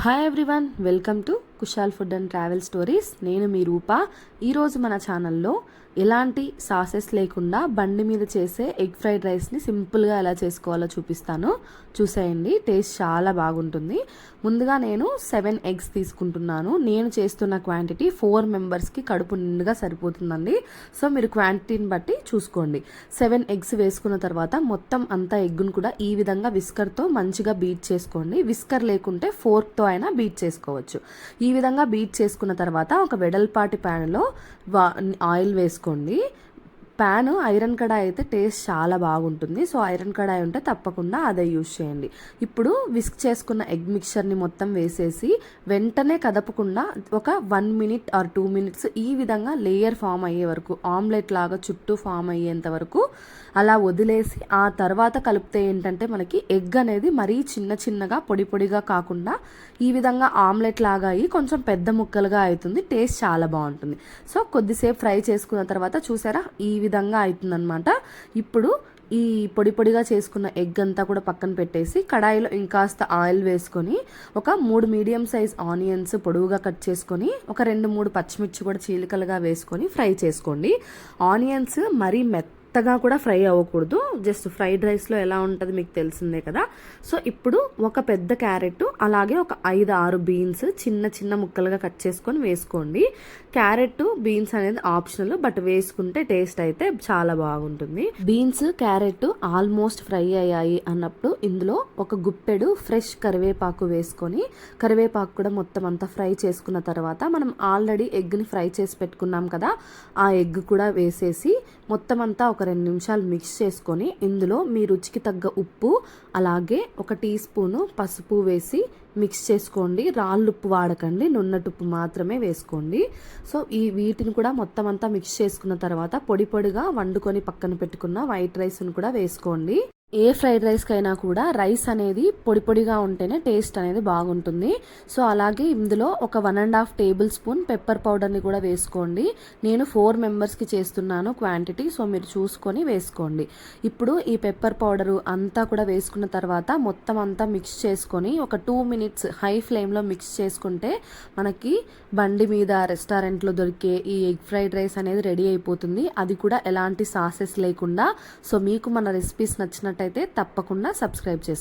Hi everyone welcome to Kushal food and travel stories నేను మీ రూప. ఈరోజు మన ఛానల్లో ఎలాంటి సాసెస్ లేకుండా బండి మీద చేసే ఎగ్ ఫ్రైడ్ రైస్ని సింపుల్గా ఎలా చేసుకోవాలో చూపిస్తాను. చూసేయండి టేస్ట్ చాలా బాగుంటుంది. ముందుగా నేను సెవెన్ ఎగ్స్ తీసుకుంటున్నాను. నేను చేస్తున్న క్వాంటిటీ ఫోర్ మెంబర్స్కి కడుపు నిండుగా సరిపోతుందండి. సో మీరు క్వాంటిటీని బట్టి చూసుకోండి. సెవెన్ ఎగ్స్ వేసుకున్న తర్వాత మొత్తం అంతా ఎగ్గును కూడా ఈ విధంగా విస్కర్తో మంచిగా బీట్ చేసుకోండి. విస్కర్ లేకుంటే ఫోర్క్తో అయినా బీట్ చేసుకోవచ్చు. ఈ ఈ విధంగా బీట్ చేసుకున్న తర్వాత ఒక వెడల్పాటి ప్యాన్లో వా ఆయిల్ వేసుకోండి. ప్యాన్ ఐరన్ కడాయి అయితే టేస్ట్ చాలా బాగుంటుంది. సో ఐరన్ కడాయి ఉంటే తప్పకుండా అదే యూజ్ చేయండి. ఇప్పుడు విస్క్ చేసుకున్న ఎగ్ మిక్చర్ని మొత్తం వేసేసి వెంటనే కదపకుండా ఒక one minute or two minutes ఈ విధంగా లేయర్ ఫామ్ అయ్యే వరకు ఆమ్లెట్ లాగా చుట్టూ ఫామ్ అయ్యేంత వరకు అలా వదిలేసి ఆ తర్వాత కలిపితే ఏంటంటే మనకి ఎగ్ అనేది మరీ చిన్న చిన్నగా పొడి పొడిగా కాకుండా ఈ విధంగా ఆమ్లెట్ లాగా అయ్యి కొంచెం పెద్ద ముక్కలుగా అవుతుంది. టేస్ట్ చాలా బాగుంటుంది. సో కొద్దిసేపు ఫ్రై చేసుకున్న తర్వాత చూసారా? ఈ విధంగా అవుతుందన్నమాట ఇప్పుడు ఈ పొడి పొడిగా చేసుకున్న ఎగ్ అంతా కూడా పక్కన పెట్టేసి కడాయిలో ఇంకాస్త ఆయిల్ వేసుకొని ఒక మూడు మీడియం సైజ్ ఆనియన్స్ పొడవుగా కట్ చేసుకొని ఒక రెండు మూడు పచ్చిమిర్చి కూడా చీలికలుగా వేసుకొని ఫ్రై చేసుకోండి. ఆనియన్స్ మరీ మెత్త మెత్తగా కూడా ఫ్రై అవ్వకూడదు. జస్ట్ ఫ్రైడ్ రైస్లో ఎలా ఉంటుంది మీకు తెలిసిందే కదా. సో ఇప్పుడు ఒక పెద్ద క్యారెట్ అలాగే ఒక ఐదు ఆరు బీన్స్ చిన్న చిన్న ముక్కలుగా కట్ చేసుకొని వేసుకోండి. క్యారెట్ బీన్స్ అనేది ఆప్షనల్ బట్ వేసుకుంటే టేస్ట్ అయితే చాలా బాగుంటుంది. బీన్స్ క్యారెట్ ఆల్మోస్ట్ ఫ్రై అయ్యాయి అన్నప్పుడు ఇందులో ఒక గుప్పెడు ఫ్రెష్ కరివేపాకు వేసుకొని కరివేపాకు కూడా మొత్తం అంతా ఫ్రై చేసుకున్న తర్వాత మనం ఆల్రెడీ ఎగ్ని ఫ్రై చేసి పెట్టుకున్నాం కదా ఆ ఎగ్ కూడా వేసేసి మొత్తం అంతా ఒక రెండు నిమిషాలు మిక్స్ చేసుకొని ఇందులో మీ రుచికి తగ్గ ఉప్పు అలాగే ఒక టీ స్పూను పసుపు వేసి మిక్స్ చేసుకోండి. రాళ్ళుప్పు వాడకండి నున్నటుప్పు మాత్రమే వేసుకోండి. సో ఈ వీటిని కూడా మొత్తం అంతా మిక్స్ చేసుకున్న తర్వాత పొడి పొడిగా వండుకొని పక్కన పెట్టుకున్న వైట్ రైస్ను కూడా వేసుకోండి. ఏ ఫ్రైడ్ రైస్కైనా కూడా రైస్ అనేది పొడి పొడిగా ఉంటేనే టేస్ట్ అనేది బాగుంటుంది. సో అలాగే ఇందులో ఒక one and half table spoon pepper పౌడర్ని కూడా వేసుకోండి. నేను ఫోర్ మెంబర్స్కి చేస్తున్నాను క్వాంటిటీ సో మీరు చూసుకొని వేసుకోండి. ఇప్పుడు ఈ పెప్పర్ పౌడరు అంతా కూడా వేసుకున్న తర్వాత మొత్తం అంతా మిక్స్ చేసుకొని ఒక టూ మినిట్స్ హై ఫ్లేమ్లో మిక్స్ చేసుకుంటే మనకి బండి మీద రెస్టారెంట్లో దొరికే ఈ ఎగ్ ఫ్రైడ్ రైస్ అనేది రెడీ అయిపోతుంది. అది కూడా ఎలాంటి సాసెస్ లేకుండా. సో మీకు మన రెసిపీస్ నచ్చినట్టు అయితే తప్పకుండా సబ్స్క్రైబ్ చేసుకోండి.